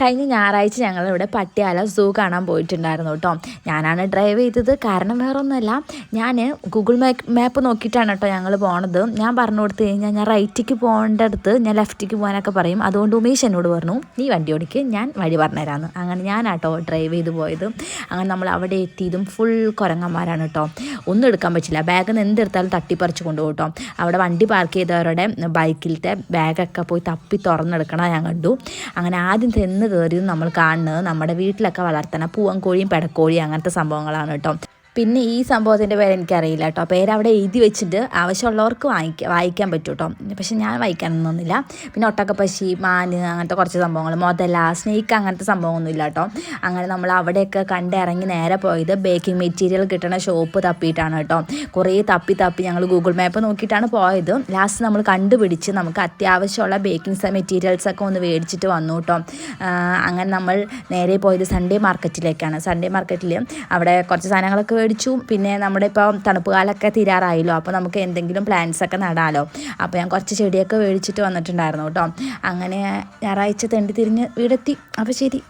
കഴിഞ്ഞ ഞായറാഴ്ച ഞങ്ങളിവിടെ പട്ടിയാല സൂ കാണാൻ പോയിട്ടുണ്ടായിരുന്നു കേട്ടോ. ഞാനാണ് ഡ്രൈവ് ചെയ്തത്. കാരണം വേറൊന്നുമല്ല ഞാൻ ഗൂഗിൾ മാപ്പ് നോക്കിയിട്ടാണ് കേട്ടോ ഞങ്ങൾ പോണത്. ഞാൻ പറഞ്ഞു കൊടുത്തു കഴിഞ്ഞാൽ ഞാൻ റൈറ്റിക്ക് പോകേണ്ടടുത്ത് ഞാൻ ലെഫ്റ്റിക്ക് പോകാനൊക്കെ പറയും. അതുകൊണ്ട് ഉമേഷ് എന്നോട് പറഞ്ഞു നീ വണ്ടി ഓടിക്ക് ഞാൻ വഴി പറഞ്ഞുതരാമെന്ന് അങ്ങനെ ഞാൻ ഞാനാട്ടോ ഡ്രൈവ് ചെയ്ത് പോയത്. അങ്ങനെ നമ്മൾ അവിടെ എത്തിയതും ഫുൾ കുരങ്ങന്മാരാണ് കേട്ടോ. ഒന്നും എടുക്കാൻ പറ്റില്ല. ബാഗിൽ നിന്ന് എന്തെടുത്താലും തട്ടിപ്പറിച്ച് കൊണ്ടുപോകും കേട്ടോ. അവിടെ വണ്ടി പാർക്ക് ചെയ്തവരുടെ ബൈക്കിലത്തെ ബാഗൊക്കെ പോയി തപ്പി തുറന്നെടുക്കണം ഞാൻ കണ്ടു. അങ്ങനെ ആദ്യം ചെന്ന് കയറിയത് നമ്മൾ കാണുന്നത്. നമ്മുടെ വീട്ടിലൊക്കെ വളർത്തുന്ന പൂവൻ കോഴിയും പെടക്കോഴിയും അങ്ങനത്തെ സംഭവങ്ങളാണ് കേട്ടോ. പിന്നെ ഈ സംഭവത്തിന്റെ പേര് എനിക്കറിയില്ല കേട്ടോ. പേര് അവിടെ എഴുതി വെച്ചിട്ട് ആവശ്യമുള്ളവർക്ക് വാങ്ങിക്കാം വായിക്കാൻ പറ്റും കേട്ടോ. പക്ഷെ ഞാൻ വായിക്കാനൊന്നുമില്ല പിന്നെ ഒട്ടക്കപ്പശി മാന് അങ്ങനത്തെ കുറച്ച് സംഭവങ്ങൾ മുതല സ്നേക്ക് അങ്ങനത്തെ സംഭവമൊന്നുമില്ല കേട്ടോ. അങ്ങനെ നമ്മൾ അവിടെയൊക്കെ കണ്ടിറങ്ങി നേരെ പോയത് ബേക്കിംഗ് മെറ്റീരിയൽ കിട്ടുന്ന ഷോപ്പ് തപ്പിയിട്ടാണ് കേട്ടോ. കുറേ തപ്പി തപ്പി ഞങ്ങൾ ഗൂഗിൾ മാപ്പ് നോക്കിയിട്ടാണ് പോയത്. ലാസ്റ്റ് നമ്മൾ കണ്ടുപിടിച്ച് നമുക്ക് അത്യാവശ്യമുള്ള ബേക്കിംഗ് മെറ്റീരിയൽസ് ഒക്കെ ഒന്ന് മേടിച്ചിട്ട് വന്നു കേട്ടോ. അങ്ങനെ നമ്മൾ നേരെ പോയത് സൺഡേ മാർക്കറ്റിലേക്കാണ് സൺഡേ മാർക്കറ്റിൽ അവിടെ കുറച്ച് സാധനങ്ങളൊക്കെ മേടിച്ചു പിന്നെ നമ്മുടെ ഇപ്പോൾ തണുപ്പ് കാലമൊക്കെ തീരാറായല്ലോ. അപ്പോൾ നമുക്ക് എന്തെങ്കിലും പ്ലാന്റ്സ് ഒക്കെ നടാലോ. അപ്പോൾ ഞാൻ കുറച്ച് ചെടിയൊക്കെ മേടിച്ചിട്ട് വന്നിട്ടുണ്ടായിരുന്നു കേട്ടോ. അങ്ങനെ ഞായറാഴ്ച തെണ്ടി തിരിഞ്ഞ് വീടെത്തി. അപ്പോൾ ശരി.